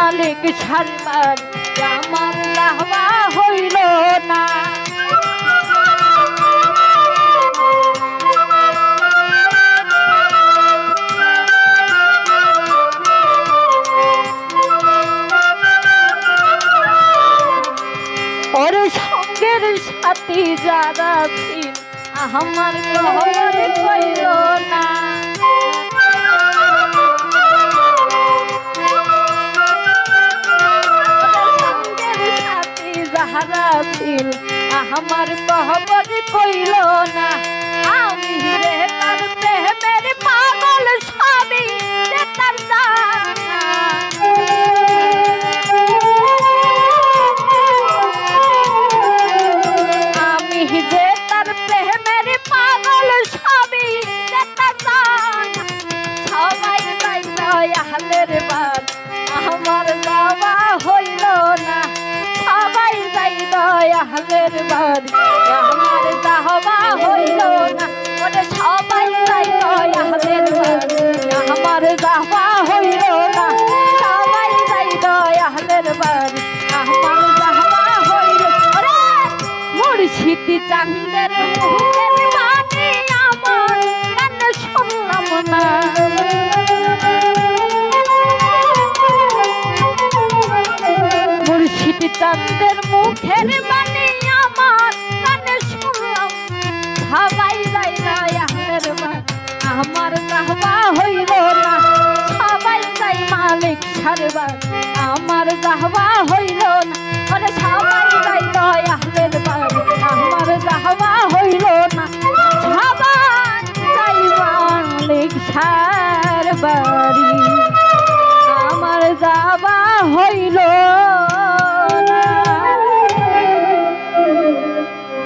মালিক সারবার আমার লাহবা হইল না। ওর সঙ্গের সাথী যারা ছিল, আমার খবর কইল না। আমার খবর কইল না। আমি রে তার প্রেমের পাগল সবই তার আমি যে দয়ালের বাদ আমার দাহবা হইল না, ওরে সবাই যাই দয়ালের বাদ আমার দাহবা হইল না, সবাই দয়ালের বাদ আমার দাহবা হইল, ওরে মুর্শিদি মুখের বাণী আমার শুনলাম না? মুখের মালিক সারবার আমার গাহবা হইল না। আরে সবাই যাই দয়ালের বাড়ি আমার গাহবা হইল না। সবাই যাই মালিক সারবারি আমার যাবা হইল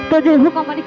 তো যে হোক আমার